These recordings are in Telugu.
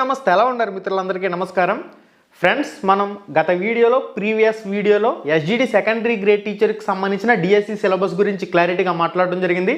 నమస్తే. ఎలా ఉన్నారు మిత్రులందరికీ? నమస్కారం. ఫ్రెండ్స్ మనం గత వీడియోలో ప్రీవియస్ వీడియోలో ఎస్జిడి సెకండరీ గ్రేడ్ టీచర్కి సంబంధించిన డిఎస్సి సిలబస్ గురించి క్లారిటీగా మాట్లాడడం జరిగింది.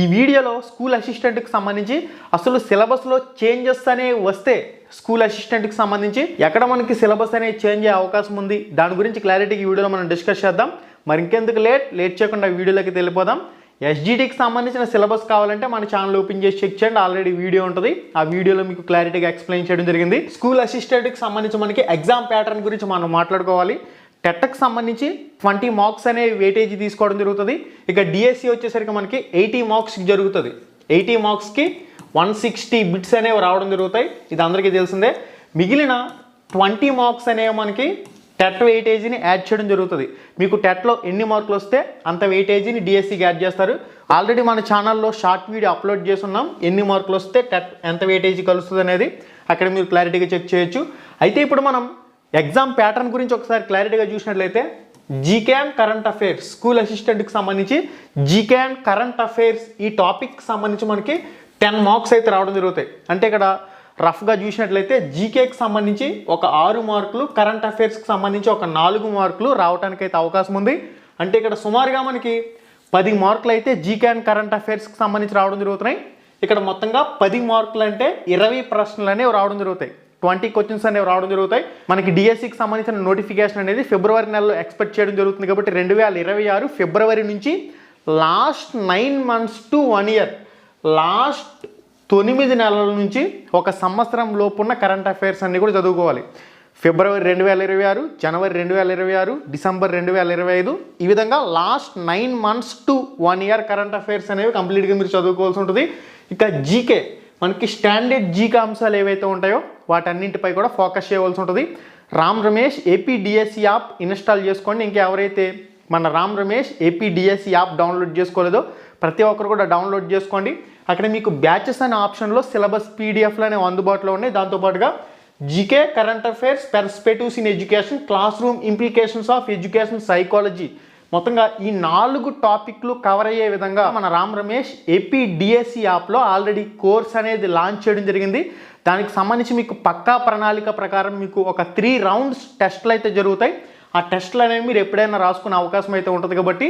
ఈ వీడియోలో స్కూల్ అసిస్టెంట్కి సంబంధించి అసలు సిలబస్లో చేంజెస్ అనేవి వస్తే స్కూల్ అసిస్టెంట్కి సంబంధించి ఎక్కడ మనకి సిలబస్ అనేది చేంజ్ అయ్యే అవకాశం ఉంది? దాని గురించి క్లారిటీకి ఈ వీడియోలో మనం డిస్కస్ చేద్దాం. మరి ఇంకెందుకు లేట్ లేట్ చేయకుండా వీడియోలోకి వెళ్ళిపోదాం. ఎస్జిటికి సంబంధించిన సిలబస్ కావాలంటే మన ఛానల్ ఓపెన్ చేసి చెక్ చేయండి. ఆల్రెడీ వీడియో ఉంటుంది. ఆ వీడియోలో మీకు క్లారిటీగా ఎక్స్ప్లెయిన్ చేయడం జరిగింది. స్కూల్ అసిస్టెంట్కి సంబంధించి మనకి ఎగ్జామ్ ప్యాటర్న్ గురించి మనం మాట్లాడుకోవాలి. టెట్కి సంబంధించి ట్వంటీ మార్క్స్ అనే వెయిటేజ్ తీసుకోవడం జరుగుతుంది. ఇక డిఎస్సి వచ్చేసరికి మనకి ఎయిటీ మార్క్స్ జరుగుతుంది. ఎయిటీ మార్క్స్కి వన్ సిక్స్టీ బిట్స్ అనేవి రావడం జరుగుతాయి. ఇది అందరికీ తెలిసిందే. మిగిలిన ట్వంటీ మార్క్స్ అనేవి మనకి టెట్ వెయిటేజీని యాడ్ చేయడం జరుగుతుంది. మీకు టెట్లో ఎన్ని మార్కులు వస్తే అంత వెయిటేజీని డిఎస్సికి యాడ్ చేస్తారు. ఆల్రెడీ మన ఛానల్లో షార్ట్ వీడియో అప్లోడ్ చేస్తున్నాం. ఎన్ని మార్కులు వస్తే టెట్ ఎంత వెయిటేజీ కలుస్తుంది అనేది అక్కడ మీరు క్లారిటీగా చెక్ చేయొచ్చు. అయితే ఇప్పుడు మనం ఎగ్జామ్ ప్యాటర్న్ గురించి ఒకసారి క్లారిటీగా చూసినట్లయితే GK and current affairs school అసిస్టెంట్కి సంబంధించి జీకే అండ్ కరెంట్ అఫైర్స్ ఈ టాపిక్కి సంబంధించి మనకి టెన్ మార్క్స్ అయితే రావడం జరుగుతాయి. అంటే ఇక్కడ రఫ్గా చూసినట్లయితే జీకేకి సంబంధించి ఒక ఆరు మార్కులు కరెంట్ అఫైర్స్కి సంబంధించి ఒక నాలుగు మార్కులు రావడానికి అయితే అవకాశం ఉంది. అంటే ఇక్కడ సుమారుగా మనకి పది మార్కులు అయితే జీకే అండ్ కరెంట్ అఫైర్స్కి సంబంధించి రావడం జరుగుతున్నాయి. ఇక్కడ మొత్తంగా పది మార్కులు అంటే ఇరవై ప్రశ్నలు అనేవి రావడం జరుగుతాయి. ట్వంటీ క్వశ్చన్స్ అనేవి రావడం జరుగుతాయి. మనకి డిఎస్సికి సంబంధించిన నోటిఫికేషన్ అనేది ఫిబ్రవరి నెలలో ఎక్స్పెక్ట్ చేయడం జరుగుతుంది కాబట్టి రెండు వేల ఇరవై ఆరు ఫిబ్రవరి నుంచి last nine months to one year last తొమ్మిది నెలల నుంచి ఒక సంవత్సరం లోపున్న కరెంట్ అఫైర్స్ అన్నీ కూడా చదువుకోవాలి. ఫిబ్రవరి రెండు వేల ఇరవై ఆరు జనవరి రెండు వేల ఇరవై ఆరు డిసెంబర్ రెండు వేల ఇరవై ఐదు ఈ విధంగా last nine months to one year current affairs అనేవి కంప్లీట్గా మీరు చదువుకోవాల్సి ఉంటుంది. ఇక జీకే మనకి స్టాండర్డ్ జీకే అంశాలు ఏవైతే ఉంటాయో వాటన్నింటిపై కూడా ఫోకస్ చేయవలసి ఉంటుంది. Ram Ramesh AP DSC app install చేసుకోండి. ఇంకా ఎవరైతే మన Ram Ramesh AP DSC app download చేసుకోలేదో. ప్రతి ఒక్కరు కూడా డౌన్లోడ్ చేసుకోండి. అక్కడ మీకు బ్యాచెస్ అనే ఆప్షన్లో సిలబస్ పీడిఎఫ్లు అనేవి అందుబాటులో ఉన్నాయి. దాంతోపాటుగా GK current affairs perspectives in education class room implications of education psychology మొత్తంగా ఈ నాలుగు టాపిక్లు కవర్ అయ్యే విధంగా మన రామ్ రమేష్ ఏపీ డిఎస్సి యాప్లో ఆల్రెడీ కోర్స్ అనేది లాంచ్ చేయడం జరిగింది. దానికి సంబంధించి మీకు పక్కా ప్రణాళిక ప్రకారం మీకు ఒక త్రీ రౌండ్స్ టెస్ట్లు అయితే జరుగుతాయి. ఆ టెస్ట్లు అనేవి మీరు ఎప్పుడైనా రాసుకునే అవకాశం అయితే ఉంటుంది కాబట్టి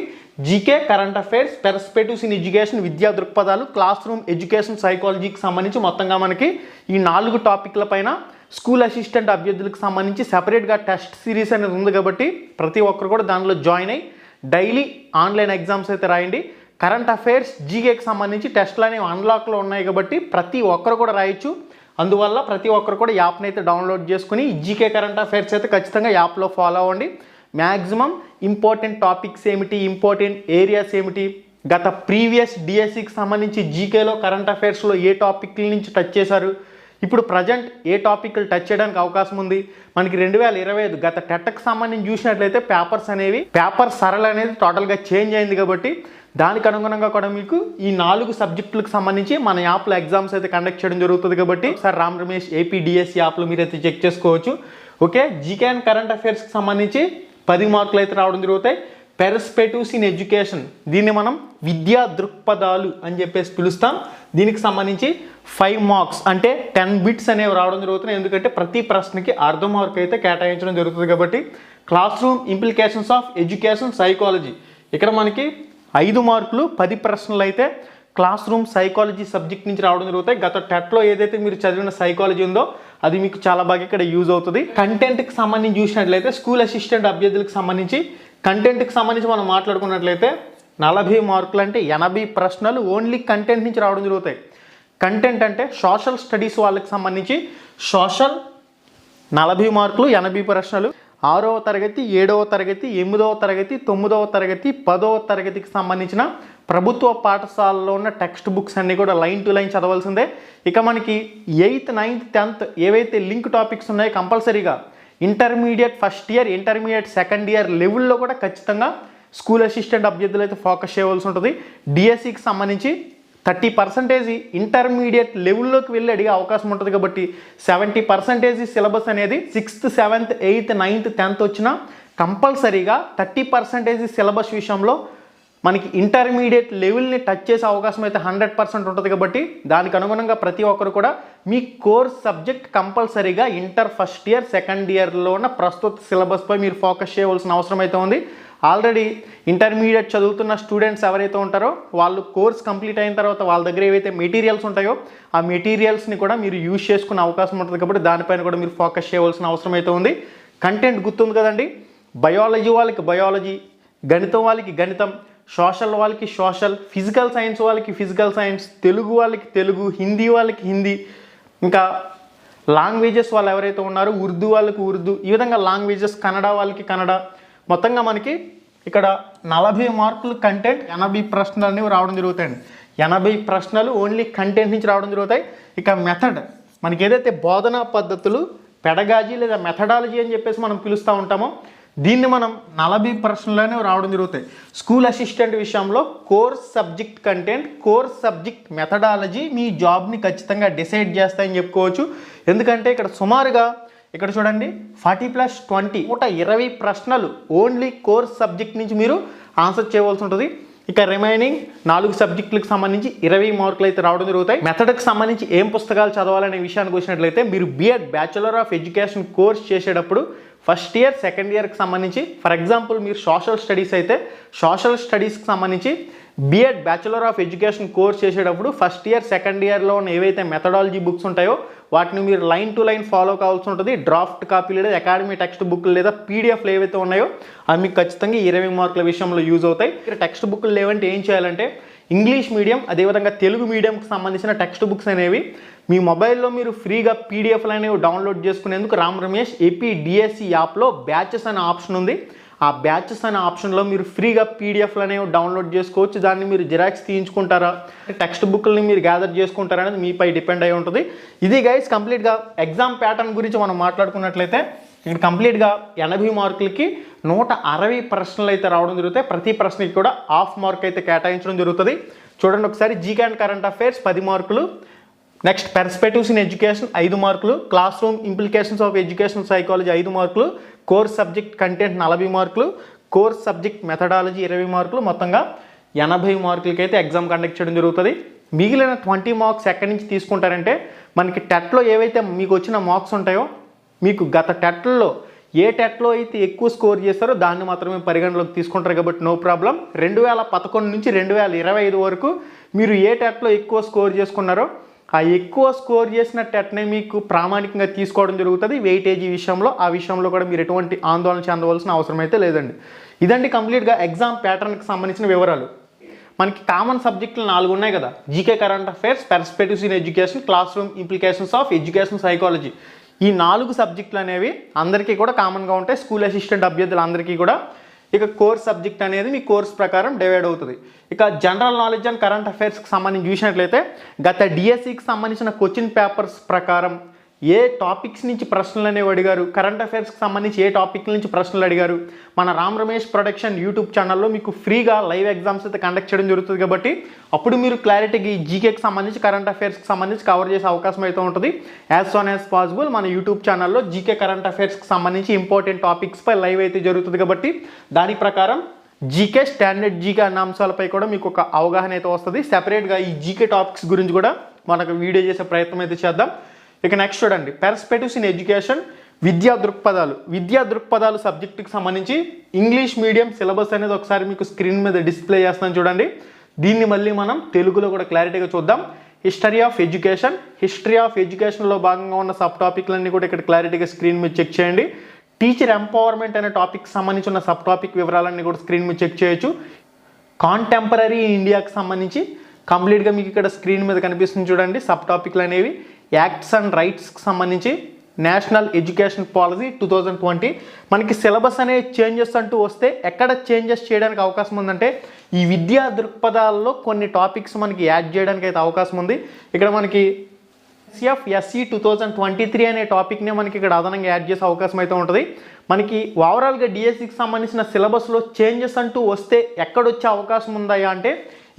GK current affairs perspectives in education విద్యా దృక్పథాలు క్లాస్ రూమ్ ఎడ్యుకేషన్ సైకాలజీకి సంబంధించి మొత్తంగా మనకి ఈ నాలుగు టాపిక్ల పైన స్కూల్ అసిస్టెంట్ అభ్యర్థులకు సంబంధించి సెపరేట్గా టెస్ట్ సిరీస్ అనేది ఉంది కాబట్టి ప్రతి ఒక్కరు కూడా దానిలో జాయిన్ అయ్యి డైలీ ఆన్లైన్ ఎగ్జామ్స్ అయితే రాయండి. కరెంట్ అఫైర్స్ జీకేకి సంబంధించి టెస్ట్లు అనేవి అన్లాక్లో ఉన్నాయి కాబట్టి ప్రతి ఒక్కరు కూడా రాయొచ్చు. అందువల్ల ప్రతి ఒక్కరు కూడా యాప్ని అయితే డౌన్లోడ్ చేసుకుని జీకే కరెంట్ అఫైర్స్ అయితే ఖచ్చితంగా యాప్లో ఫాలో అవ్వండి. మ్యాక్సిమం ఇంపార్టెంట్ టాపిక్స్ ఏమిటి? ఇంపార్టెంట్ ఏరియాస్ ఏమిటి? గత ప్రీవియస్ డిఎస్సికి సంబంధించి జీకేలో కరెంట్ అఫైర్స్లో ఏ టాపిక్ల నుంచి టచ్ చేశారు? ఇప్పుడు ప్రజెంట్ ఏ టాపిక్లు టచ్ చేయడానికి అవకాశం ఉంది? మనకి రెండు వేల ఇరవై ఐదు గత టెట్కి సంబంధించి చూసినట్లయితే పేపర్స్ అనేవి పేపర్ సరళ అనేది టోటల్గా చేంజ్ అయింది కాబట్టి దానికి అనుగుణంగా కూడా మీకు ఈ నాలుగు సబ్జెక్టులకు సంబంధించి మన యాప్లో ఎగ్జామ్స్ అయితే కండక్ట్ చేయడం జరుగుతుంది కాబట్టి sir Ram Ramesh AP DSC యాప్లో మీరైతే చెక్ చేసుకోవచ్చు. ఓకే? జీకే అండ్ కరెంట్ అఫైర్స్కి సంబంధించి పది మార్కులు అయితే రావడం జరుగుతాయి. పెర్స్పెటివ్స్ ఇన్ ఎడ్యుకేషన్ దీన్ని మనం విద్యా దృక్పథాలు అని చెప్పేసి పిలుస్తాం. దీనికి సంబంధించి ఫైవ్ మార్క్స్ అంటే టెన్ బిట్స్ అనేవి రావడం జరుగుతున్నాయి. ఎందుకంటే ప్రతి ప్రశ్నకి అర్ధ మార్క్ అయితే కేటాయించడం జరుగుతుంది కాబట్టి class room implications of education psychology ఇక్కడ మనకి ఐదు మార్కులు పది ప్రశ్నలు అయితే క్లాస్ రూమ్ సైకాలజీ సబ్జెక్ట్ నుంచి రావడం జరుగుతాయి. గత టెట్లో ఏదైతే మీరు చదివిన సైకాలజీ ఉందో అది మీకు చాలా బాగా ఇక్కడ యూజ్ అవుతుంది. కంటెంట్కి సంబంధించి చూసినట్లయితే స్కూల్ అసిస్టెంట్ అభ్యర్థులకు సంబంధించి కంటెంట్కి సంబంధించి మనం మాట్లాడుకున్నట్లయితే నలభై మార్కులు అంటే ఎనభై ప్రశ్నలు ఓన్లీ కంటెంట్ నుంచి రావడం జరుగుతాయి. కంటెంట్ అంటే సోషల్ స్టడీస్ వాళ్ళకి సంబంధించి సోషల్ నలభై మార్కులు ఎనభై ప్రశ్నలు ఆరవ తరగతి ఏడవ తరగతి ఎనిమిదవ తరగతి తొమ్మిదవ తరగతి పదవ తరగతికి సంబంధించిన ప్రభుత్వ పాఠశాలలో ఉన్న టెక్స్ట్ బుక్స్ అన్నీ కూడా లైన్ టు లైన్ చదవాల్సిందే. ఇక మనకి ఎయిత్ నైన్త్ టెన్త్ ఏవైతే లింక్ టాపిక్స్ ఉన్నాయో కంపల్సరీగా intermediate first year intermediate second year లెవెల్లో కూడా ఖచ్చితంగా స్కూల్ అసిస్టెంట్ అభ్యర్థులు అయితే ఫోకస్ చేయవలసి ఉంటుంది. డిఎస్సికి సంబంధించి థర్టీ పర్సెంటేజ్ ఇంటర్మీడియట్ లెవెల్లోకి వెళ్ళి అడిగే అవకాశం ఉంటుంది కాబట్టి సెవెంటీ పర్సెంటేజ్ సిలబస్ అనేది sixth seventh eighth ninth tenth వచ్చిన కంపల్సరీగా థర్టీ పర్సెంటేజ్ సిలబస్ విషయంలో మనకి ఇంటర్మీడియట్ లెవెల్ని టచ్ చేసే అవకాశం అయితే హండ్రెడ్ పర్సెంట్ ఉంటుంది కాబట్టి దానికి అనుగుణంగా ప్రతి ఒక్కరు కూడా మీ కోర్స్ సబ్జెక్ట్ కంపల్సరీగా ఇంటర్ ఫస్ట్ ఇయర్ సెకండ్ ఇయర్లో ఉన్న ప్రస్తుత సిలబస్పై మీరు ఫోకస్ చేయవలసిన అవసరం అయితే ఉంది. ఆల్రెడీ ఇంటర్మీడియట్ చదువుతున్న స్టూడెంట్స్ ఎవరైతే ఉంటారో వాళ్ళు కోర్స్ కంప్లీట్ అయిన తర్వాత వాళ్ళ దగ్గర ఏవైతే మెటీరియల్స్ ఉంటాయో ఆ మెటీరియల్స్ని కూడా మీరు యూజ్ చేసుకునే అవకాశం ఉంటుంది కాబట్టి దానిపైన కూడా మీరు ఫోకస్ చేయవలసిన అవసరం అయితే ఉంది. కంటెంట్ గుర్తుంది కదండి. బయాలజీ వాళ్ళకి బయాలజీ గణితం వాళ్ళకి గణితం సోషల్ వాళ్ళకి సోషల్ ఫిజికల్ సైన్స్ వాళ్ళకి ఫిజికల్ సైన్స్ తెలుగు వాళ్ళకి తెలుగు హిందీ వాళ్ళకి హిందీ ఇంకా లాంగ్వేజెస్ వాళ్ళు ఎవరైతే ఉన్నారో ఉర్దూ వాళ్ళకి ఉర్దూ ఈ విధంగా లాంగ్వేజెస్ కన్నడ వాళ్ళకి కన్నడ. మొత్తంగా మనకి ఇక్కడ నలభై మార్కులు కంటెంట్ ఎనభై ప్రశ్నలు అనేవి రావడం జరుగుతాయండి. ఎనభై ప్రశ్నలు ఓన్లీ కంటెంట్ నుంచి రావడం జరుగుతాయి. ఇక మెథడ్ మనకి ఏదైతే బోధనా పద్ధతులు పెడగాజీ లేదా మెథడాలజీ అని చెప్పేసి మనం పిలుస్తూ ఉంటామో దీన్ని మనం నలభై పర్సెంట్లోనే రావడం జరుగుతాయి. స్కూల్ అసిస్టెంట్ విషయంలో course subject content course subject methodology మీ జాబ్ని ఖచ్చితంగా డిసైడ్ చేస్తాయని చెప్పుకోవచ్చు. ఎందుకంటే ఇక్కడ సుమారుగా ఇక్కడ చూడండి ఫార్టీ ప్లస్ ట్వంటీ నూట ఇరవై ప్రశ్నలు ఓన్లీ కోర్స్ సబ్జెక్ట్ నుంచి మీరు ఆన్సర్ చేయవలసి ఉంటుంది. ఇక రిమైనింగ్ నాలుగు సబ్జెక్టులకు సంబంధించి ఇరవై మార్కులు అయితే రావడం జరుగుతాయి. మెథడ్కి సంబంధించి ఏం పుస్తకాలు చదవాలనే విషయానికి వచ్చినట్లయితే మీరు B Ed bachelor of education course చేసేటప్పుడు ఫస్ట్ ఇయర్ సెకండ్ ఇయర్కి సంబంధించి ఫర్ ఎగ్జాంపుల్ మీరు సోషల్ స్టడీస్ అయితే సోషల్ స్టడీస్కి సంబంధించి B Ed bachelor of education course చేసేటప్పుడు ఫస్ట్ ఇయర్ సెకండ్ ఇయర్లో ఉన్న ఏవైతే మెథడాలజీ బుక్స్ ఉంటాయో వాటిని మీరు లైన్ టు లైన్ ఫాలో కావాల్సి ఉంటుంది. డ్రాఫ్ట్ కాపీ లేదా అకాడమీ టెక్స్ట్ బుక్లు లేదా పీడిఎఫ్లు ఏవైతే ఉన్నాయో అవి మీకు ఖచ్చితంగా ఇరవై మార్కుల విషయంలో యూజ్ అవుతాయి. టెక్స్ట్ బుక్లు లేవంటే ఏం చేయాలంటే ఇంగ్లీష్ మీడియం అదేవిధంగా తెలుగు మీడియంకి సంబంధించిన టెక్స్ట్ బుక్స్ అనేవి మీ మొబైల్లో మీరు ఫ్రీగా పీడిఎఫ్లు అనేవి డౌన్లోడ్ చేసుకునేందుకు రామ్ రమేష్ ఏపీ డిఎస్సి యాప్లో బ్యాచెస్ అనే ఆప్షన్ ఉంది. ఆ బ్యాచెస్ అనే ఆప్షన్లో మీరు ఫ్రీగా పీడిఎఫ్లు అనేవి డౌన్లోడ్ చేసుకోవచ్చు. దాన్ని మీరు జిరాక్స్ తీయించుకుంటారా? టెక్స్ట్ బుక్లని మీరు గ్యాదర్ చేసుకుంటారా అనేది మీపై డిపెండ్ అయి ఉంటుంది. ఇది గైస్ కంప్లీట్గా ఎగ్జామ్ ప్యాటర్న్ గురించి మనం మాట్లాడుకున్నట్లయితే ఇక్కడ కంప్లీట్గా ఎనభై మార్కులకి నూట అరవై ప్రశ్నలు అయితే రావడం జరుగుతాయి. ప్రతి ప్రశ్నకి కూడా హాఫ్ మార్క్ అయితే కేటాయించడం జరుగుతుంది. చూడండి ఒకసారి జీకే అండ్ కరెంట్ అఫైర్స్ పది మార్కులు నెక్స్ట్ పెర్స్పెక్టివ్స్ ఇన్ ఎడ్యుకేషన్ ఐదు మార్కులు. Class room implications of education psychology ఐదు మార్కులు. కోర్స్ సబ్జెక్ట్ కంటెంట్ నలభై మార్కులు. కోర్స్ సబ్జెక్ట్ మెథడాలజీ ఇరవై మార్కులు. మొత్తంగా ఎనభై మార్కులకి అయితే ఎగ్జామ్ కండక్ట్ చేయడం జరుగుతుంది. మిగిలిన ట్వంటీ మార్క్స్ ఎక్కడి నుంచి తీసుకుంటారంటే మనకి టెట్లో ఏవైతే మీకు వచ్చిన మార్క్స్ ఉంటాయో మీకు గత టెట్లో ఏ టెట్లో అయితే ఎక్కువ స్కోర్ చేస్తారో దాన్ని మాత్రమే పరిగణలోకి తీసుకుంటారు కాబట్టి నో ప్రాబ్లం రెండు వేల పదకొండు నుంచి రెండు వేల ఇరవై ఐదు వరకు మీరు ఏ టెట్లో ఎక్కువ స్కోర్ చేసుకున్నారో ఆ ఎక్కువ స్కోర్ చేసిన టెట్ని మీకు ప్రామాణికంగా తీసుకోవడం జరుగుతుంది. వెయిటేజీ విషయంలో ఆ విషయంలో కూడా మీరు ఎటువంటి ఆందోళన చెందవలసిన అవసరం అయితే లేదండి. ఇదండి కంప్లీట్గా ఎగ్జామ్ ప్యాటర్న్కి సంబంధించిన వివరాలు. మనకి కామన్ సబ్జెక్టులు నాలుగు ఉన్నాయి కదా. GK current affairs perspectives in education class room implications of education psychology. ఈ నాలుగు సబ్జెక్టులు అనేవి అందరికీ కూడా కామన్గా ఉంటాయి. స్కూల్ అసిస్టెంట్ అభ్యర్థులందరికీ కూడా ఇక కోర్స్ సబ్జెక్ట్ అనేది మీ కోర్స్ ప్రకారం డివైడ్ అవుతుంది. ఇక జనరల్ నాలెడ్జ్ అండ్ కరెంట్ అఫైర్స్కి సంబంధించి చూసినట్లయితే గత డిఎస్సికి సంబంధించిన క్వశ్చన్ పేపర్స్ ప్రకారం ఏ టాపిక్స్ నుంచి ప్రశ్నలు అనేవి అడిగారు? కరెంట్ అఫైర్స్కి సంబంధించి ఏ టాపిక్ నుంచి ప్రశ్నలు అడిగారు? మన రామ్ రమేష్ ప్రొడక్షన్ యూట్యూబ్ ఛానల్లో మీకు ఫ్రీగా లైవ్ ఎగ్జామ్స్ అయితే కండక్ట్ చేయడం జరుగుతుంది కాబట్టి అప్పుడు మీరు క్లారిటీకి జీకేకి సంబంధించి కరెంట్ అఫైర్స్కి సంబంధించి కవర్ చేసే అవకాశం అయితే ఉంటుంది. యాజ్ సోన్ యాజ్ పాసిబుల్ మన యూట్యూబ్ ఛానల్లో జీకే కరెంట్ అఫైర్స్కి సంబంధించి ఇంపార్టెంట్ టాపిక్స్పై లైవ్ అయితే జరుగుతుంది కాబట్టి దాని ప్రకారం జీకే స్టాండర్డ్ జీకే అన్న అంశాలపై కూడా మీకు ఒక అవగాహన అయితే వస్తుంది. సెపరేట్గా ఈ జీకే టాపిక్స్ గురించి కూడా మనకు వీడియో చేసే ప్రయత్నం అయితే చేద్దాం. ఇక నెక్స్ట్ చూడండి. పెర్స్పెక్టివ్స్ ఇన్ ఎడ్యుకేషన్ విద్యా దృక్పథాలు. విద్యా దృక్పథాలు సబ్జెక్టుకి సంబంధించి ఇంగ్లీష్ మీడియం సిలబస్ అనేది ఒకసారి మీకు స్క్రీన్ మీద డిస్ప్లే చేస్తాను చూడండి. దీన్ని మళ్ళీ మనం తెలుగులో కూడా క్లారిటీగా చూద్దాం. History of education history of ఎడ్యుకేషన్లో భాగంగా ఉన్న సబ్ టాపిక్లన్నీ కూడా ఇక్కడ క్లారిటీగా స్క్రీన్ మీద చెక్ చేయండి. టీచర్ ఎంపవర్మెంట్ అనే టాపిక్ సంబంధించి ఉన్న సబ్ టాపిక్ వివరాలన్నీ కూడా స్క్రీన్ మీద చెక్ చేయొచ్చు. కాంటెంపరీ ఇండియాకి సంబంధించి కంప్లీట్గా మీకు ఇక్కడ స్క్రీన్ మీద కనిపిస్తుంది చూడండి సబ్ టాపిక్లు అనేవి. యాక్ట్స్ అండ్ రైట్స్కి సంబంధించి national education policy two thousand twenty. మనకి సిలబస్ అనే చేంజెస్ అంటూ వస్తే ఎక్కడ చేంజెస్ చేయడానికి అవకాశం ఉందంటే ఈ విద్యా దృక్పథాల్లో కొన్ని టాపిక్స్ మనకి యాడ్ చేయడానికి అయితే అవకాశం ఉంది. ఇక్కడ మనకి CF SC two thousand twenty three అనే టాపిక్నే మనకి ఇక్కడ అదనంగా యాడ్ చేసే అవకాశం అయితే ఉంటుంది. మనకి ఓవరాల్గా డిఎస్సికి సంబంధించిన సిలబస్లో చేంజెస్ అంటూ వస్తే ఎక్కడొచ్చే అవకాశం ఉందా అంటే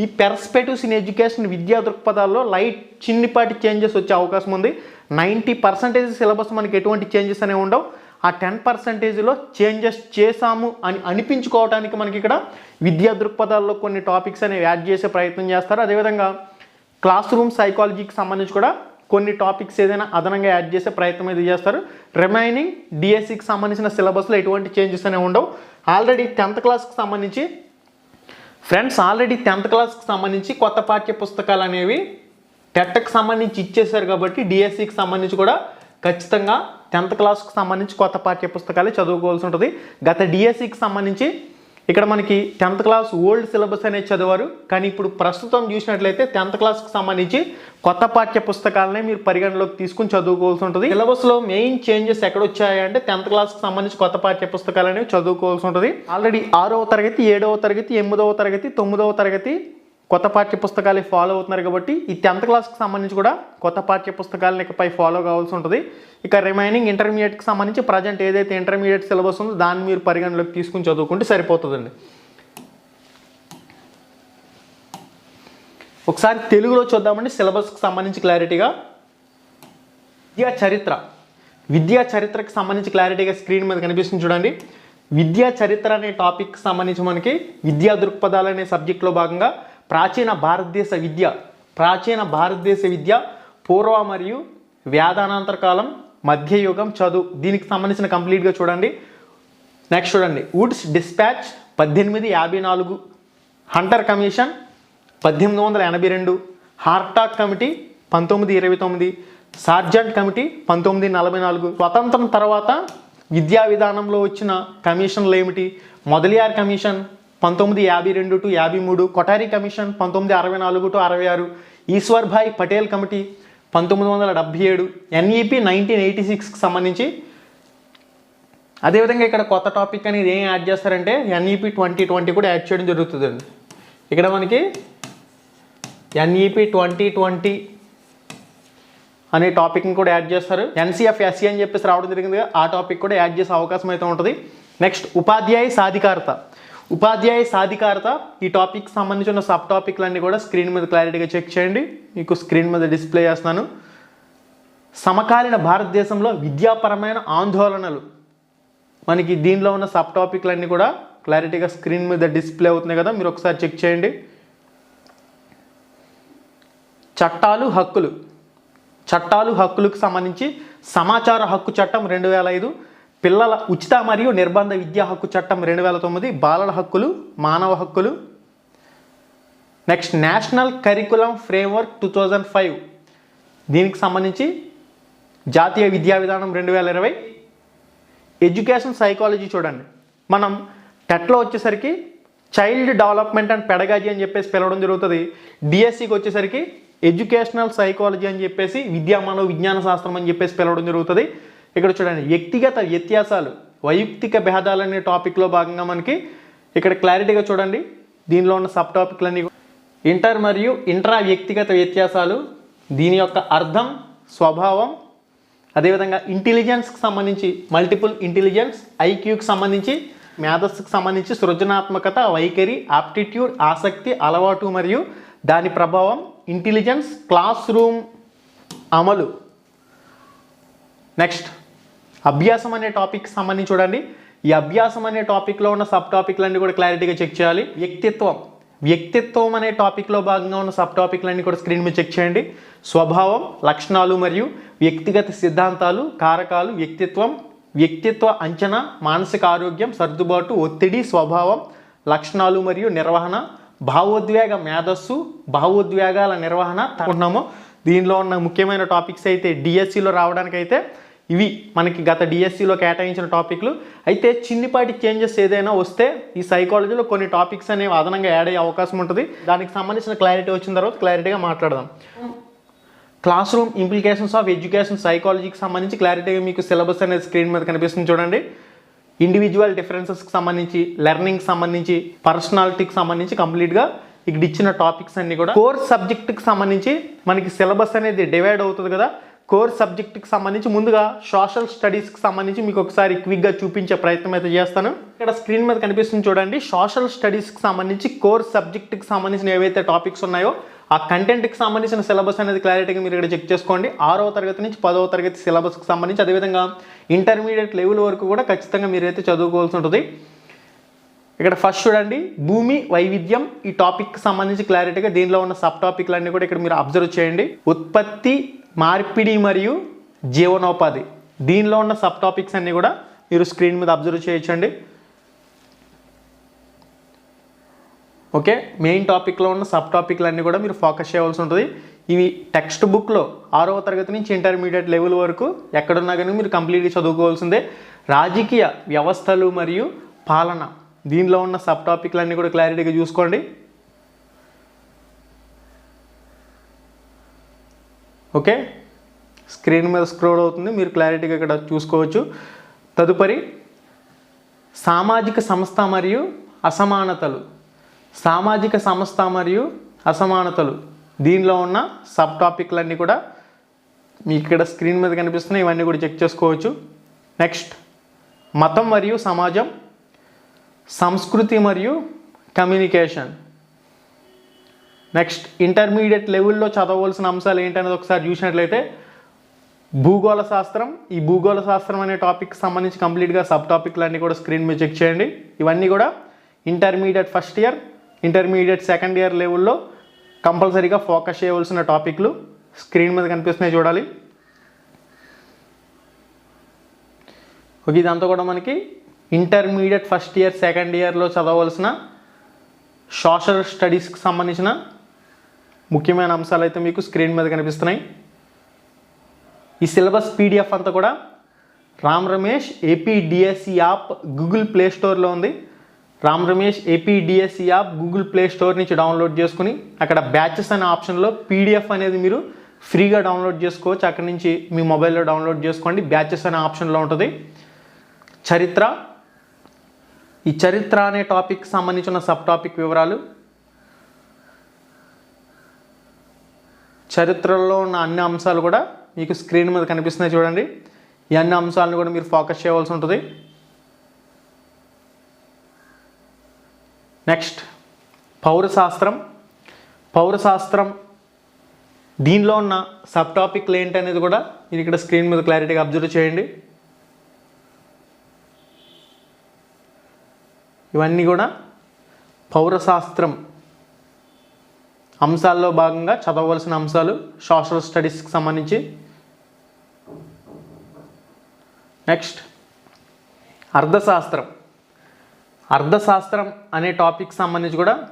ఈ పెర్స్పెక్టివ్స్ ఇన్ ఎడ్యుకేషన్ విద్యా దృక్పథాల్లో లైట్ చిన్నిపాటి చేంజెస్ వచ్చే అవకాశం ఉంది. నైంటీ పర్సెంటేజ్ సిలబస్ మనకి ఎటువంటి చేంజెస్ అనేవి ఉండవు. ఆ టెన్ పర్సెంటేజ్లో చేంజెస్ చేశాము అని అనిపించుకోవడానికి మనకి ఇక్కడ విద్యా దృక్పథాల్లో కొన్ని టాపిక్స్ అనేవి యాడ్ చేసే ప్రయత్నం చేస్తారు. అదేవిధంగా క్లాస్ రూమ్ సైకాలజీకి సంబంధించి కూడా కొన్ని టాపిక్స్ ఏదైనా అదనంగా యాడ్ చేసే ప్రయత్నం అయితే చేస్తారు. రిమైనింగ్ డిఎస్సికి సంబంధించిన సిలబస్లో ఎటువంటి చేంజెస్ అనేవి ఉండవు. ఆల్రెడీ టెన్త్ క్లాస్కి సంబంధించి ఫ్రెండ్స్ ఆల్రెడీ టెన్త్ క్లాస్కి సంబంధించి కొత్త పాఠ్య పుస్తకాలు అనేవి టెట్కి సంబంధించి ఇచ్చేశారు కాబట్టి డిఎస్సికి సంబంధించి కూడా ఖచ్చితంగా టెన్త్ క్లాస్కి సంబంధించి కొత్త పాఠ్య పుస్తకాలు చదువుకోవాల్సి ఉంటుంది. గత డిఎస్సికి సంబంధించి ఇక్కడ మనకి టెన్త్ క్లాస్ ఓల్డ్ సిలబస్ అనేది చదివారు కానీ ఇప్పుడు ప్రస్తుతం చూసినట్లయితే టెన్త్ క్లాస్కి సంబంధించి కొత్త పాఠ్య పుస్తకాలనే మీరు పరిగణలోకి తీసుకుని చదువుకోవాల్సి ఉంటుంది. సిలబస్లో మెయిన్ చేంజెస్ ఎక్కడ వచ్చాయంటే టెన్త్ క్లాస్కి సంబంధించి కొత్త పాఠ్య పుస్తకాలు అనేవి చదువుకోవాల్సి ఉంటుంది. ఆల్రెడీ ఆరవ తరగతి ఏడవ తరగతి ఎనిమిదవ తరగతి తొమ్మిదవ తరగతి కొత్త పాఠ్య పుస్తకాలు ఫాలో అవుతున్నారు కాబట్టి ఈ టెన్త్ క్లాస్కి సంబంధించి కూడా కొత్త పాఠ్యపుస్తకాలను ఇకపై ఫాలో కావాల్సి ఉంటుంది. ఇక రిమైనింగ్ ఇంటర్మీడియట్కి సంబంధించి ప్రజెంట్ ఏదైతే ఇంటర్మీడియట్ సిలబస్ ఉందో దాన్ని మీరు పరిగణలోకి తీసుకుని చదువుకుంటే సరిపోతుందండి. ఒకసారి తెలుగులో చూద్దామండి సిలబస్కి సంబంధించి క్లారిటీగా విద్యా చరిత్ర. విద్యా చరిత్రకు సంబంధించి క్లారిటీగా స్క్రీన్ మీద కనిపిస్తుంది చూడండి. విద్యా చరిత్ర అనే టాపిక్కి సంబంధించి మనకి విద్యా దృక్పథాలు అనే సబ్జెక్ట్లో భాగంగా ప్రాచీన భారతదేశ విద్య ప్రాచీన భారతదేశ విద్య పూర్వ మరియు వ్యాధానాంతర కాలం మధ్యయుగం చదువు. దీనికి సంబంధించిన కంప్లీట్గా చూడండి. నెక్స్ట్ చూడండి. వుడ్స్ డిస్పాచ్ పద్దెనిమిది యాభై నాలుగు. హంటర్ కమిషన్ పద్దెనిమిది వందల ఎనభై రెండు. హార్టాక్ కమిటీ పంతొమ్మిది ఇరవై తొమ్మిది. సార్జెంట్ కమిటీ పంతొమ్మిది నలభై నాలుగు. స్వతంత్రం తర్వాత విద్యా విధానంలో వచ్చిన కమిషన్లు ఏమిటి? మొదలియార్ కమిషన్ పంతొమ్మిది యాభై రెండు టు యాభై మూడు కొటారి కమిషన్ పంతొమ్మిది అరవై నాలుగు టు అరవై ఆరు ఈశ్వర్భాయ్ పటేల్ కమిటీ పంతొమ్మిది వందల డెబ్భై ఏడు ఎన్ఈపి నైన్టీన్ ఎయిటీ సిక్స్కి సంబంధించి. అదేవిధంగా ఇక్కడ కొత్త టాపిక్ అనేది ఏం యాడ్ చేస్తారంటే ఎన్ఈపి ట్వంటీ ట్వంటీ కూడా యాడ్ చేయడం జరుగుతుందండి. ఇక్కడ మనకి ఎన్ఈపి ట్వంటీ ట్వంటీ అనే టాపిక్ని కూడా యాడ్ చేస్తారు. ఎన్సీఎఫ్ ఎస్సీ అని చెప్పేసి రావడం జరిగింది ఆ టాపిక్ కూడా యాడ్ చేసే అవకాశం అయితే ఉంటుంది. నెక్స్ట్ ఉపాధ్యాయ సాధికారత. ఉపాధ్యాయ సాధికారత ఈ టాపిక్ సంబంధించిన సబ్ టాపిక్లన్నీ కూడా స్క్రీన్ మీద క్లారిటీగా చెక్ చేయండి. మీకు స్క్రీన్ మీద డిస్ప్లే చేస్తున్నాను. సమకాలీన భారతదేశంలో విద్యాపరమైన ఆందోళనలు. మనకి దీనిలో ఉన్న సబ్ టాపిక్లన్నీ కూడా క్లారిటీగా స్క్రీన్ మీద డిస్ప్లే అవుతున్నాయి కదా మీరు ఒకసారి చెక్ చేయండి. చట్టాలు హక్కులు. చట్టాలు హక్కులకు సంబంధించి సమాచార హక్కు చట్టం రెండు వేల ఐదు పిల్లల ఉచిత మరియు నిర్బంధ విద్యా హక్కు చట్టం రెండు వేల తొమ్మిది బాలల హక్కులు మానవ హక్కులు. Next national curriculum framework two thousand five దీనికి సంబంధించి జాతీయ విద్యా విధానం రెండు వేల ఇరవై. ఎడ్యుకేషన్ సైకాలజీ చూడండి. మనం టెట్లో వచ్చేసరికి చైల్డ్ డెవలప్మెంట్ అండ్ పెడగాజీ అని చెప్పేసి పిలవడం జరుగుతుంది. డిఎస్సికి వచ్చేసరికి ఎడ్యుకేషనల్ సైకాలజీ అని చెప్పేసి విద్యా మనో విజ్ఞాన శాస్త్రం అని చెప్పేసి పిలవడం జరుగుతుంది. ఇక్కడ చూడండి వ్యక్తిగత వ్యత్యాసాలు వైయక్తిక భేదాలు అనే టాపిక్లో భాగంగా మనకి ఇక్కడ క్లారిటీగా చూడండి. దీనిలో ఉన్న సబ్ టాపిక్లన్నీ ఇంటర్ మరియు ఇంట్రా వ్యక్తిగత వ్యత్యాసాలు దీని యొక్క అర్థం స్వభావం అదేవిధంగా ఇంటెలిజెన్స్కి సంబంధించి మల్టిపుల్ ఇంటెలిజెన్స్ ఐక్యూకి సంబంధించి మేధస్సుకు సంబంధించి సృజనాత్మకత వైఖరి ఆప్టిట్యూడ్ ఆసక్తి అలవాటు మరియు దాని ప్రభావం ఇంటెలిజెన్స్ క్లాస్ రూమ్ అమలు. నెక్స్ట్ అభ్యాసం అనే టాపిక్ సంబంధించి చూడండి. ఈ అభ్యాసం అనే టాపిక్లో ఉన్న సబ్ టాపిక్లన్నీ కూడా క్లారిటీగా చెక్ చేయాలి. వ్యక్తిత్వం. వ్యక్తిత్వం అనే టాపిక్లో భాగంగా ఉన్న సబ్ టాపిక్లన్నీ కూడా స్క్రీన్ మీద చెక్ చేయండి. స్వభావం లక్షణాలు మరియు వ్యక్తిగత సిద్ధాంతాలు కారకాలు వ్యక్తిత్వం వ్యక్తిత్వ అంచనా మానసిక ఆరోగ్యం సర్దుబాటు ఒత్తిడి స్వభావం లక్షణాలు మరియు నిర్వహణ భావోద్వేగ మేధస్సు భావోద్వేగాల నిర్వహణ అనుకుంటున్నాము. దీనిలో ఉన్న ముఖ్యమైన టాపిక్స్ అయితే డిఎస్సిలో రావడానికి అయితే ఇవి మనకి గత డిఎస్సిలో కేటాయించిన టాపిక్లు. అయితే చిన్నిపాటి చేంజెస్ ఏదైనా వస్తే ఈ సైకాలజీలో కొన్ని టాపిక్స్ అనేవి అదనంగా యాడ్ అయ్యే అవకాశం ఉంటుంది. దానికి సంబంధించిన క్లారిటీ వచ్చిన తర్వాత క్లారిటీగా మాట్లాడదాం. Class room implications of education సైకాలజీకి సంబంధించి క్లారిటీగా మీకు సిలబస్ అనేది స్క్రీన్ మీద కనిపిస్తుంది చూడండి. ఇండివిజువల్ డిఫరెన్సెస్కి సంబంధించి లెర్నింగ్కి సంబంధించి పర్సనాలిటీకి సంబంధించి కంప్లీట్గా ఇక్కడ ఇచ్చిన టాపిక్స్ అన్ని కూడా. కోర్ సబ్జెక్ట్కి సంబంధించి మనకి సిలబస్ అనేది డివైడ్ అవుతుంది కదా. కోర్ సబ్జెక్ట్కి సంబంధించి ముందుగా సోషల్ స్టడీస్కి సంబంధించి మీకు ఒకసారి క్విక్గా చూపించే ప్రయత్నం అయితే చేస్తాను. ఇక్కడ స్క్రీన్ మీద కనిపిస్తుంది చూడండి సోషల్ స్టడీస్కి సంబంధించి కోర్ సబ్జెక్ట్కి సంబంధించిన ఏవైతే టాపిక్స్ ఉన్నాయో ఆ కంటెంట్కి సంబంధించిన సిలబస్ అనేది క్లారిటీగా మీరు ఇక్కడ చెక్ చేసుకోండి. ఆరవ తరగతి నుంచి పదవ తరగతి సిలబస్కి సంబంధించి అదేవిధంగా ఇంటర్మీడియట్ లెవెల్ వరకు కూడా ఖచ్చితంగా మీరైతే చదువుకోవాల్సి ఉంటుంది. ఇక్కడ ఫస్ట్ చూడండి భూమి వైవిధ్యం ఈ టాపిక్కి సంబంధించి క్లారిటీగా దీనిలో ఉన్న సబ్ టాపిక్లన్నీ కూడా ఇక్కడ మీరు అబ్జర్వ్ చేయండి. ఉత్పత్తి మార్పిడి మరియు జీవనోపాధి. దీనిలో ఉన్న సబ్ టాపిక్స్ అన్నీ కూడా మీరు స్క్రీన్ మీద అబ్జర్వ్ చేయొచ్చండి. ఓకే మెయిన్ టాపిక్లో ఉన్న సబ్ టాపిక్లన్నీ కూడా మీరు ఫోకస్ చేయవలసి ఉంటుంది. ఇవి టెక్స్ట్ బుక్లో ఆరవ తరగతి నుంచి ఇంటర్మీడియట్ లెవెల్ వరకు ఎక్కడున్నా కానీ మీరు కంప్లీట్గా చదువుకోవాల్సిందే. రాజకీయ వ్యవస్థలు మరియు పాలన. దీనిలో ఉన్న సబ్ టాపిక్లన్నీ కూడా క్లారిటీగా చూసుకోండి. ఓకే? స్క్రీన్ మీద స్క్రోల్ అవుతుంది మీరు క్లారిటీగా ఇక్కడ చూసుకోవచ్చు. తదుపరి సామాజిక సంస్థ మరియు అసమానతలు. సామాజిక సంస్థ మరియు అసమానతలు. దీనిలో ఉన్న సబ్ టాపిక్లన్నీ కూడా మీకు ఇక్కడ స్క్రీన్ మీద కనిపిస్తున్నాయి ఇవన్నీ కూడా చెక్ చేసుకోవచ్చు. నెక్స్ట్ మతం మరియు సమాజం సంస్కృతి మరియు కమ్యూనికేషన్. నెక్స్ట్ ఇంటర్మీడియట్ లెవెల్లో చదవవలసిన అంశాలు ఏంటనేది ఒకసారి చూసినట్లయితే భూగోళ శాస్త్రం ఈ భూగోళ శాస్త్రం అనే టాపిక్ సంబంధించి కంప్లీట్గా సబ్ టాపిక్లు అన్నీ కూడా స్క్రీన్ మీద చెక్ చేయండి. ఇవన్నీ కూడా intermediate first year intermediate second year లెవెల్లో కంపల్సరీగా ఫోకస్ చేయవలసిన టాపిక్లు స్క్రీన్ మీద కనిపిస్తున్నాయి చూడాలి. ఓకే ఇదంతా కూడా మనకి ఇంటర్మీడియట్ ఫస్ట్ ఇయర్ సెకండ్ ఇయర్లో చదవవలసిన సోషల్ స్టడీస్కి సంబంధించిన ముఖ్యమైన అంశాలు అయితే మీకు స్క్రీన్ మీద కనిపిస్తున్నాయి. ఈ సిలబస్ పీడిఎఫ్ అంతా కూడా Ram Ramesh APDSC app Google play స్టోర్లో ఉంది. Ram Ramesh APDSC app Google play store నుంచి డౌన్లోడ్ చేసుకుని అక్కడ బ్యాచెస్ అనే ఆప్షన్లో పీడిఎఫ్ అనేది మీరు ఫ్రీగా డౌన్లోడ్ చేసుకోవచ్చు. అక్కడి నుంచి మీ మొబైల్లో డౌన్లోడ్ చేసుకోండి. బ్యాచెస్ అనే ఆప్షన్లో ఉంటుంది. చరిత్ర. ఈ చరిత్ర అనే టాపిక్ సంబంధించిన సబ్ టాపిక్ వివరాలు చరిత్రలో ఉన్న అన్ని అంశాలు కూడా మీకు స్క్రీన్ మీద కనిపిస్తున్నాయి చూడండి. ఈ అన్ని అంశాలను కూడా మీరు ఫోకస్ చేయవలసి ఉంటుంది. నెక్స్ట్ పౌరశాస్త్రం. పౌరశాస్త్రం దీనిలో ఉన్న సబ్ టాపిక్లు ఏంటి అనేది కూడా మీరు ఇక్కడ స్క్రీన్ మీద క్లారిటీగా అబ్జర్వ్ చేయండి. ఇవన్నీ కూడా పౌరశాస్త్రం అంశాల్లో భాగంగా చదవవలసిన అంశాలు సోషల్ స్టడీస్కి సంబంధించి. నెక్స్ట్ అర్థశాస్త్రం అర్థశాస్త్రం అనే టాపిక్ సంబంధించి కూడా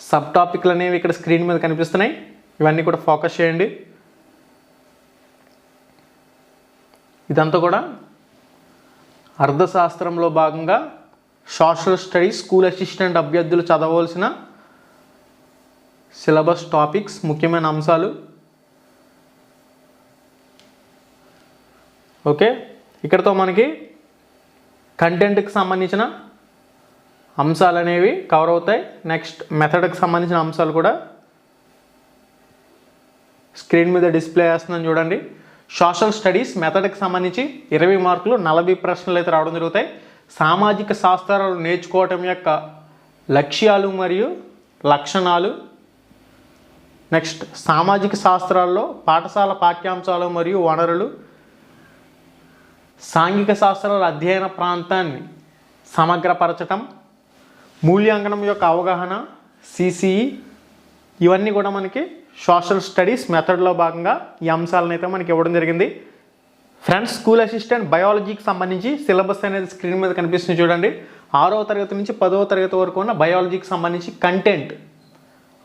సబ్ టాపిక్లు అనేవి ఇక్కడ స్క్రీన్ మీద కనిపిస్తున్నాయి. ఇవన్నీ కూడా ఫోకస్ చేయండి. ఇదంతా కూడా అర్థశాస్త్రంలో భాగంగా సోషల్ స్టడీస్ స్కూల్ అసిస్టెంట్ అభ్యర్థులు చదవవలసిన సిలబస్ టాపిక్స్ ముఖ్యమైన అంశాలు. ఓకే? ఇక్కడతో మనకి కంటెంట్కి సంబంధించిన అంశాలు అనేవి కవర్ అవుతాయి. నెక్స్ట్ మెథడ్కి సంబంధించిన అంశాలు కూడా స్క్రీన్ మీద డిస్ప్లే చేస్తున్నాను చూడండి. సోషల్ స్టడీస్ మెథడ్కి సంబంధించి ఇరవై మార్కులు నలభై ప్రశ్నలు అయితే రావడం జరుగుతాయి. సామాజిక శాస్త్రాలు నేర్చుకోవటం యొక్క లక్ష్యాలు మరియు లక్షణాలు నెక్స్ట్ సామాజిక శాస్త్రాల్లో పాఠశాల పాఠ్యాంశాలు మరియు వనరులు సాంఘిక శాస్త్రాల అధ్యయన ప్రాంతాన్ని సమగ్రపరచటం మూల్యాంకనం యొక్క అవగాహన సిసిఈ ఇవన్నీ కూడా మనకి సోషల్ స్టడీస్ మెథడ్లో భాగంగా ఈ అంశాలను అయితే మనకి ఇవ్వడం జరిగింది. ఫ్రెండ్స్ స్కూల్ అసిస్టెంట్ బయాలజీకి సంబంధించి సిలబస్ అనేది స్క్రీన్ మీద కనిపిస్తుంది చూడండి. ఆరవ తరగతి నుంచి పదవ తరగతి వరకు ఉన్న బయాలజీకి సంబంధించి కంటెంట్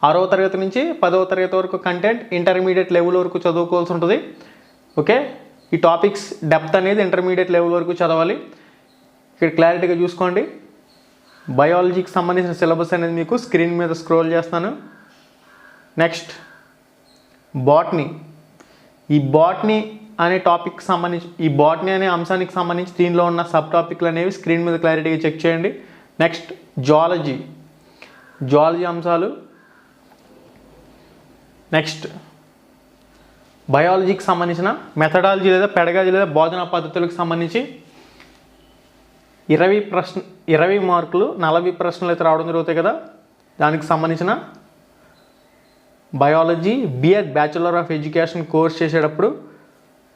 ఆరవ తరగతి నుంచి పదవ తరగతి వరకు కంటెంట్ ఇంటర్మీడియట్ లెవెల్ వరకు చదువుకోవాల్సి ఉంటుంది. ఓకే ఈ టాపిక్స్ డెప్త్ అనేది ఇంటర్మీడియట్ లెవెల్ వరకు చదవాలి. ఇక్కడ క్లారిటీగా చూసుకోండి. బయాలజీకి సంబంధించిన సిలబస్ అనేది మీకు స్క్రీన్ మీద స్క్రోల్ చేస్తాను. నెక్స్ట్ బాట్నీ ఈ బాట్నీ అనే టాపిక్ సంబంధించి ఈ బాట్నీ అనే అంశానికి సంబంధించి దీనిలో ఉన్న సబ్ టాపిక్లు అనేవి స్క్రీన్ మీద క్లారిటీగా చెక్ చేయండి. నెక్స్ట్ జువాలజీ జువాలజీ అంశాలు. నెక్స్ట్. బయాలజీకి సంబంధించిన మెథడాలజీ లేదా పెడగాలజీ లేదా బోధనా పద్ధతులకు సంబంధించి ఇరవై ప్రశ్న ఇరవై మార్కులు నలభై ప్రశ్నలు అయితే రావడం జరుగుతాయి కదా. దానికి సంబంధించిన biology B Ed bachelor of education course చేసేటప్పుడు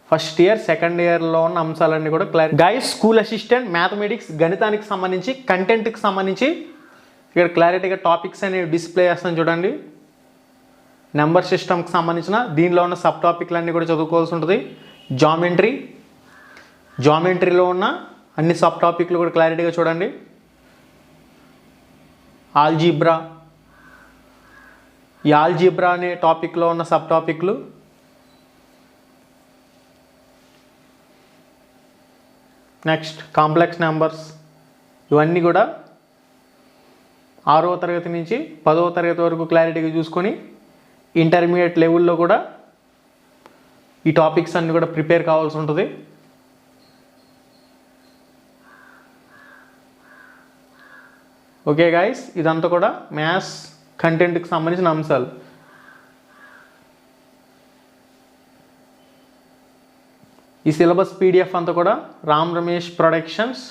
ఫస్ట్ ఇయర్ సెకండ్ ఇయర్లో ఉన్న అంశాలన్నీ కూడా క్లారి గైడ్ స్కూల్ అసిస్టెంట్ మ్యాథమెటిక్స్ గణితానికి సంబంధించి కంటెంట్కి సంబంధించి ఇక్కడ క్లారిటీగా టాపిక్స్ అనేవి డిస్ప్లే చేస్తాను చూడండి. నెంబర్ సిస్టమ్కి సంబంధించిన దీనిలో ఉన్న సబ్ టాపిక్లన్నీ కూడా చదువుకోవాల్సి ఉంటుంది. జామెంట్రీ జామెంట్రీలో ఉన్న అన్ని సబ్ టాపిక్లు కూడా క్లారిటీగా చూడండి. ఆల్జీబ్రా ఈ ఆల్జీబ్రా అనే టాపిక్లో ఉన్న సబ్ టాపిక్లు నెక్స్ట్ కాంప్లెక్స్ నెంబర్స్ ఇవన్నీ కూడా ఆరవ తరగతి నుంచి పదవ తరగతి వరకు క్లారిటీగా చూసుకొని ఇంటర్మీడియట్ లెవెల్లో కూడా ఈ టాపిక్స్ అన్నీ కూడా ప్రిపేర్ కావాల్సి ఉంటుంది. ఓకే గాయస్ ఇదంతా కూడా మ్యాథ్స్ కంటెంట్కి సంబంధించిన అంశాలు. ఈ సిలబస్ పీడిఎఫ్ అంతా కూడా రామ్ రమేష్ ప్రొడక్షన్స్.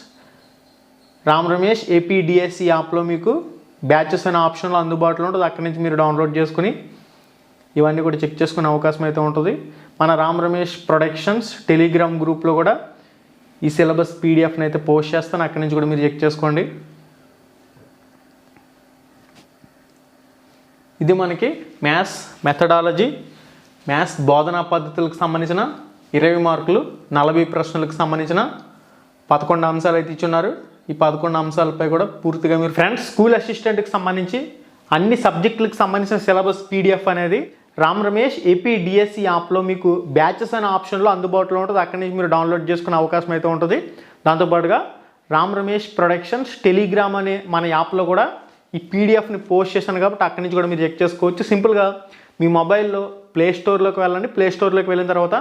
రామ్ రమేష్ ఏపీడిఎస్సి యాప్లో మీకు బ్యాచెస్ అనే ఆప్షన్లో అందుబాటులో ఉంటుంది. అక్కడి నుంచి మీరు డౌన్లోడ్ చేసుకుని ఇవన్నీ కూడా చెక్ చేసుకునే అవకాశం అయితే ఉంటుంది. మన రామ్ రమేష్ ప్రొడక్షన్స్ టెలిగ్రామ్ గ్రూప్లో కూడా ఈ సిలబస్ పీడిఎఫ్ని అయితే పోస్ట్ చేస్తాను. అక్కడి నుంచి కూడా మీరు చెక్ చేసుకోండి. ఇది మనకి మ్యాథ్స్ మెథడాలజీ మ్యాథ్స్ బోధనా పద్ధతులకు సంబంధించిన ఇరవై మార్కులు నలభై ప్రశ్నలకు సంబంధించిన పదకొండు అంశాలు అయితే ఇచ్చున్నారు. ఈ పదకొండు అంశాలపై కూడా పూర్తిగా మీరు ఫ్రెండ్స్ స్కూల్ అసిస్టెంట్కి సంబంధించి అన్ని సబ్జెక్టులకు సంబంధించిన సిలబస్ పీడిఎఫ్ అనేది రామ్ రమేష్ ఏపీ డిఎస్సి యాప్లో మీకు బ్యాచెస్ అనే ఆప్షన్లో అందుబాటులో ఉంటుంది. అక్కడి నుంచి మీరు డౌన్లోడ్ చేసుకునే అవకాశం అయితే ఉంటుంది. దాంతోపాటుగా రామ్ రమేష్ ప్రొడక్షన్స్ టెలిగ్రామ్ అనే మన యాప్లో కూడా ఈ పీడిఎఫ్ని పోస్ట్ చేశాను కాబట్టి అక్కడి నుంచి కూడా మీరు చెక్ చేసుకోవచ్చు. సింపుల్గా మీ మొబైల్లో ప్లే స్టోర్లోకి వెళ్ళండి. ప్లే స్టోర్లోకి వెళ్ళిన తర్వాత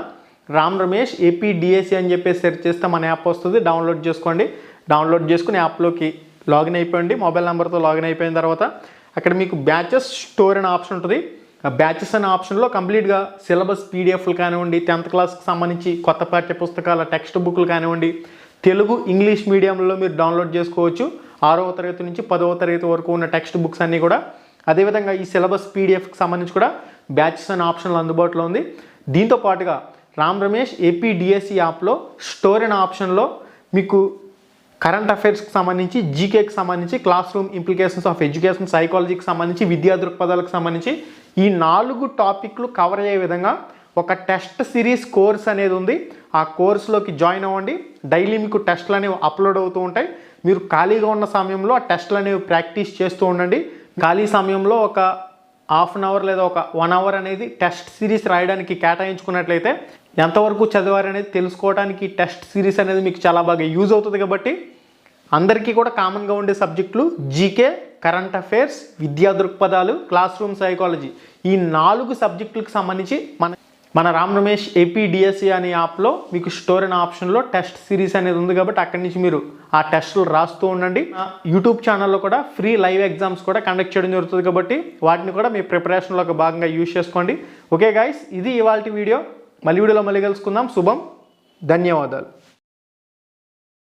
రామ్ రమేష్ ఏపీ డిఎస్సి అని చెప్పేసి సెర్చ్ చేస్తే మన యాప్ వస్తుంది. డౌన్లోడ్ చేసుకోండి. డౌన్లోడ్ చేసుకుని యాప్లోకి లాగిన్ అయిపోయింది మొబైల్ నెంబర్తో లాగిన్ అయిపోయిన తర్వాత అక్కడ మీకు బ్యాచెస్ స్టోర్ అనే ఆప్షన్ ఉంటుంది. బ్యాచెస్ అనే ఆప్షన్లో కంప్లీట్గా సిలబస్ పీడిఎఫ్లు కానివ్వండి టెన్త్ క్లాస్కి సంబంధించి కొత్త పాఠ్య పుస్తకాల టెక్స్ట్ బుక్లు కానివ్వండి తెలుగు ఇంగ్లీష్ మీడియంలో మీరు డౌన్లోడ్ చేసుకోవచ్చు. ఆరవ తరగతి నుంచి పదవ తరగతి వరకు ఉన్న టెక్స్ట్ బుక్స్ అన్నీ కూడా. అదేవిధంగా ఈ సిలబస్ పీడిఎఫ్కి సంబంధించి కూడా బ్యాచెస్ అనే ఆప్షన్లు అందుబాటులో ఉంది. దీంతో పాటుగా రామ్ రమేష్ ఏపీ డిఎస్సి యాప్లో స్టోర్ అనే ఆప్షన్లో మీకు కరెంట్ అఫైర్స్కి సంబంధించి జీకేకి సంబంధించి class room implications of education సైకాలజీకి సంబంధించి విద్యా దృక్పథాలకు సంబంధించి ఈ నాలుగు టాపిక్లు కవర్ అయ్యే విధంగా ఒక టెస్ట్ సిరీస్ కోర్స్ అనేది ఉంది. ఆ కోర్సులోకి జాయిన్ అవ్వండి. డైలీ మీకు టెస్ట్లు అనేవి అప్లోడ్ అవుతూ ఉంటాయి. మీరు ఖాళీగా ఉన్న సమయంలో ఆ టెస్ట్లు అనేవి ప్రాక్టీస్ చేస్తూ ఉండండి. ఖాళీ సమయంలో ఒక హాఫ్ అన్ అవర్ లేదా ఒక వన్ అవర్ అనేది టెస్ట్ సిరీస్ రాయడానికి కేటాయించుకున్నట్లయితే ఎంతవరకు చదివారు అనేది తెలుసుకోవడానికి టెస్ట్ సిరీస్ అనేది మీకు చాలా బాగా యూజ్ అవుతుంది కాబట్టి అందరికీ కూడా కామన్గా ఉండే సబ్జెక్టులు జీకే కరెంట్ అఫైర్స్ విద్యా దృక్పథాలు క్లాస్ రూమ్ సైకాలజీ. ఈ నాలుగు సబ్జెక్టులకు సంబంధించి మన మన రామ్ రమేష్ ఏపీడిఎస్సి అనే యాప్లో మీకు స్టోర్ అనే ఆప్షన్లో టెస్ట్ సిరీస్ అనేది ఉంది కాబట్టి అక్కడి నుంచి మీరు ఆ టెస్టులు రాస్తూ ఉండండి. యూట్యూబ్ ఛానల్లో కూడా ఫ్రీ లైవ్ ఎగ్జామ్స్ కూడా కండక్ట్ చేయడం జరుగుతుంది కాబట్టి వాటిని కూడా మీ ప్రిపరేషన్లో ఒక భాగంగా యూజ్ చేసుకోండి. ఓకే గాయస్ ఇది ఇవాళ వీడియో. మళ్ళీ వీడియోలో మళ్ళీ కలుసుకుందాం. శుభం. ధన్యవాదాలు.